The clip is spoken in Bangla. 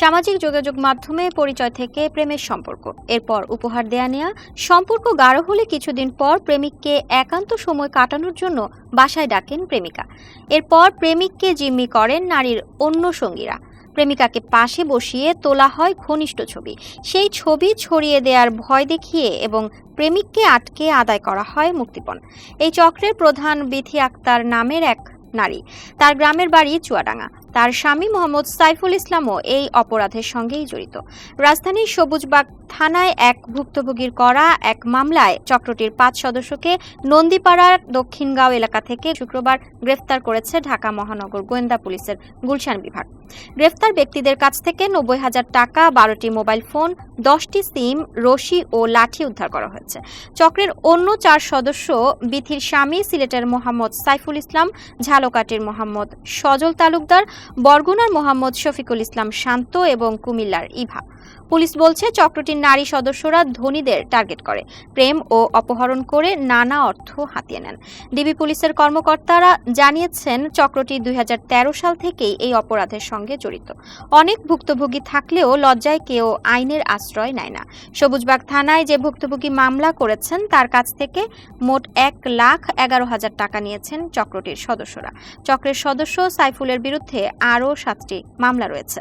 সামাজিক যোগাযোগ মাধ্যমে পরিচয় থেকে প্রেমের সম্পর্ক। এরপর উপহার দেয়া নেয়া, সম্পর্ক গাঢ় হলে কিছুদিন পর প্রেমিককে একান্ত সময় কাটানোর জন্য বাসায় ডাকেন প্রেমিকা। এরপর প্রেমিককে জিম্মি করেন নারীর অন্য সঙ্গীরা। প্রেমিকাকে পাশে বসিয়ে তোলা হয় ঘনিষ্ঠ ছবি। সেই ছবি ছড়িয়ে দেওয়ার ভয় দেখিয়ে এবং প্রেমিককে আটকে আদায় করা হয় মুক্তিপণ। এই চক্রের প্রধান বিথি আক্তার নামের এক নারী। তার গ্রামের বাড়ি চুয়াডাঙ্গা। তার স্বামী মোহাম্মদ সাইফুল ইসলামও এই অপরাধের সঙ্গেই জড়িত। রাজধানীর সবুজবাগ থানায় এক ভুক্তভোগীর করা এক মামলায় চক্রটির পাঁচ সদস্যকে নন্দীপাড়ার দক্ষিণগাঁও এলাকা থেকে শুক্রবার গ্রেফতার করেছে ঢাকা মহানগর গোয়েন্দা পুলিশের গুলশান বিভাগ। গ্রেফতার ব্যক্তিদের কাছ থেকে নব্বই হাজার টাকা, বারোটি মোবাইল ফোন, দশটি সিম, রশি ও লাঠি উদ্ধার করা হয়েছে। চক্রের অন্য চার সদস্য বিথির স্বামী, সিলেটের মোহাম্মদ সাইফুল ইসলাম ঝালকাটির মোহাম্মদ সজল তালুকদার বরগুনার মোহাম্মদ শফিকুল ইসলাম শান্ত এবং কুমিল্লার ইভা পুলিশ বলছে, চক্রটির নারী সদস্যরা ধনীদের টার্গেট করে, প্রেম ও অপহরণ করে নানা অর্থ হাতিয়ে নেন। ডিবি পুলিশের কর্মকর্তারা জানিয়েছেন, চক্রটি দুই হাজার তেরো সাল থেকেই এই অপরাধের সঙ্গে জড়িত। অনেক ভুক্তভোগী থাকলেও লজ্জায় কেউ আইনের আশ্রয় নেয় না। সবুজবাগ থানায় যে ভুক্তভোগী মামলা করেছেন, তার কাছ থেকে মোট এক লাখ এগারো হাজার টাকা নিয়েছেন চক্রটির সদস্যরা। চক্রের সদস্য সাইফুলের বিরুদ্ধে আরও সাতটি মামলা রয়েছে।